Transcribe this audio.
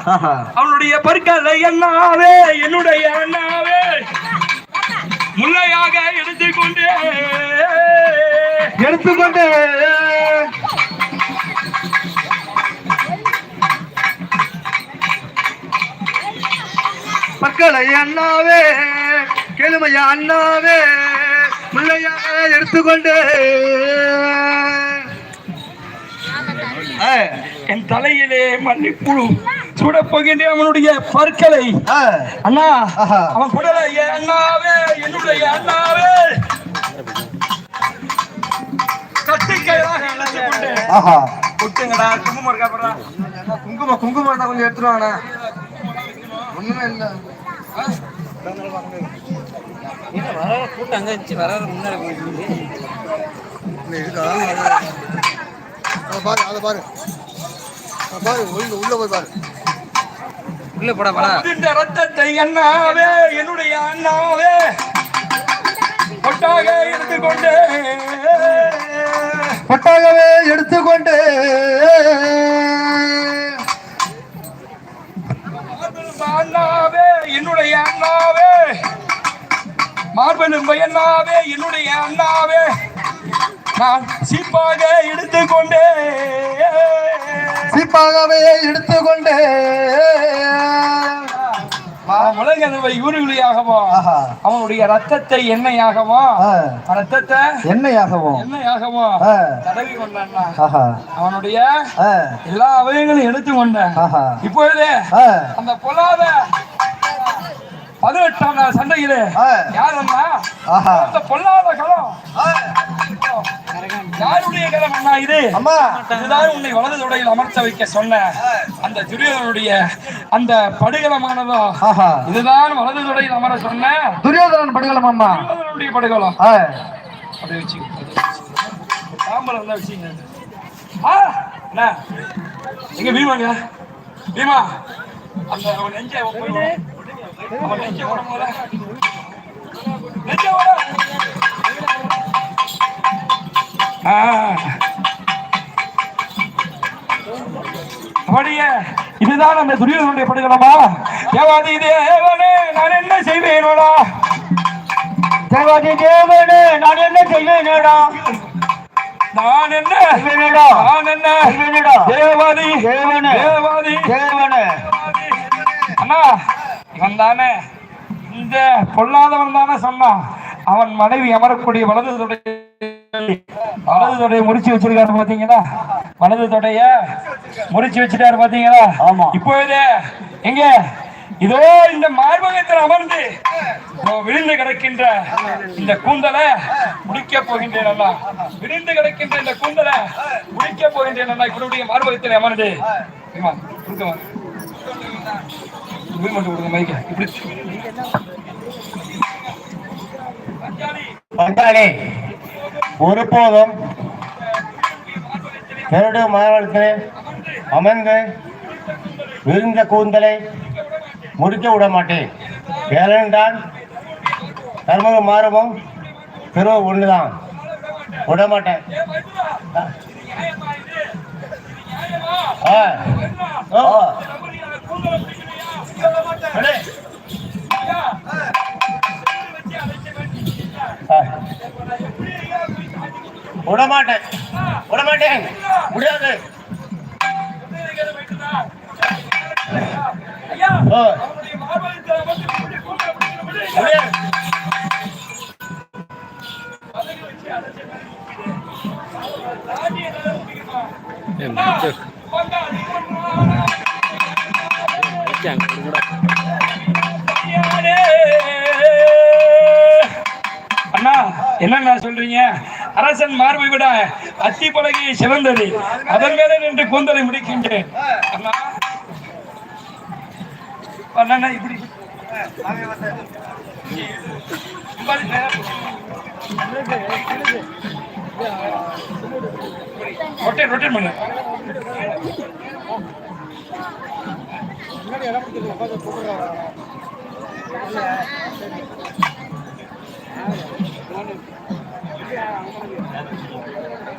அவனுடைய பற்களை என்னாவே என்னுடைய அண்ணாவே. முல்லையாக எடுத்துக்கொண்டு. எடுத்துக்கொண்டு. மக்களை அண்ணாவே கேளுமையா அண்ணாவே பிள்ளையாக எடுத்துக்கொண்டு. என் தலையிலே மல்லிப்புழு சுடப் போகின்ற அவனுடைய பற்களை அண்ணா. அவன் குடலை அண்ணாவே என்னுடைய அண்ணாவே. கட்டுக்கையாக ஆஹா. கொட்டுங்கடா குங்குமம் இருக்கா. குங்குமம் குங்குமம் இருந்தா கொஞ்சம் எடுத்துருவாங்கண்ணா ஒண்ணுமே இல்லை. கூட்டம் அங்க இருந்துச்சு. வர முன்னாடி அதை பாரு அதை பாரு. அதை பாரு உள்ள உள்ள போய் பாரு. உள்ள போடா இந்த ரத்தத்தை அண்ணாவே என்னுடைய அண்ணாவே கொட்டாக எடுத்துக்கொண்டு. பட்டாகவே எடுத்துக்கொண்டு. அண்ணாவே என்னுடைய அண்ணாவே. மார்பெலும்பை அண்ணாவே என்னுடைய அண்ணாவே. நான் சீப்பாக எடுத்துக்கொண்டே. சிப்பாகவே எடுத்துக்கொண்டு. ஊருகளியாகவோ ஆஹா. அவனுடைய ரத்தத்தை எண்ணெயாகவோ ஆ, ரத்தத்தை எண்ணெயாகவும் எண்ணெயாகவோ. ஆ. தடவி கொண்டான் அவனுடைய எல்லா அவயங்களையும் எடுத்து கொண்டேன் இப்பொழுது அந்த பொல்லாத பதினெட்டாம் நாள் சண்டையிலே ஆஹா. அந்த பொல்லாத களம் களம் அண்ணா இது? அம்மா. இதுதான் உன்னை வலது தொடையில் அமர்த்த வைக்க சொன்ன அந்த துரியோதனுடைய அந்த படுகளமானதோ ஆஹா. இதுதான் வலது தொடையில் அமர சொன்ன துரியோதனன் படுகலம் அம்மா. துரியோதனுடைய படுகளம் ஆ, அப்படியே வச்சு தாம்பலம் தான் வச்சுங்க ஆ அண்ணா. எங்க பீமாங்க? பீமா அந்த அவன் நெஞ்ச நெஞ்ச போல. நெஞ்ச ஆ. அப்படியே இதுதான் அந்த துரியோதனுடைய படுகளமா தேவாதி தேவனே நான் என்ன செய்வேனோடா தேவாதி தேவனே நான் என்ன செய்வேனேடா நான் என்ன செய்வேனேடா. நான் என்ன செய்வேனேடா. தேவாதி தேவனே. தேவாதி தேவனே அண்ணா இவன் தானே இந்த பொல்லாதவன் தானே சொன்னான் அவன் மனைவி அமரக்கூடிய வலது தொடை வலது முறிச்சு வச்சிருக்காரு பாத்தீங்களா வலது தொடைய முறிச்சு வச்சிட்டாரு பாத்தீங்களா? ஆமா. இப்பொழுது எங்க? இதோ இந்த மார்பகத்தில் அமர்ந்து விழுந்து கிடக்கின்ற இந்த கூந்தலை முடிக்க போகின்றேன் அண்ணா விழுந்து கிடக்கின்ற இந்த கூந்தலை முடிக்க போகின்றேன் அண்ணா இப்படியுடைய மார்பகத்தில் அமர்ந்து. ஏம்மா, கொடுங்க மைக்க. இப்படி. ஒருபோதும் பெருடு மாவட்டத்தில் அமர்ந்து விருந்த கூந்தலை முடிக்க விட மாட்டேன் ஏனென்றால் தர்மக மாறுமும் திரும்ப ஒன்றுதான் விட மாட்டேன் ஆ. ஓ. விடமாட்டேன். விடமாட்டேன். விட முடியாது ஓ. அண்ணா என்னண்ணா சொல்றீங்க? அரசன் மார்பை விட அத்தி பலகையை சிறந்தது. அதன் மேலே நின்று கூந்தலை முடிக்கின்றேன். அண்ணா இப்படி. ரொட்டேட் ரொட்டேட் பண்ணு. Yeah.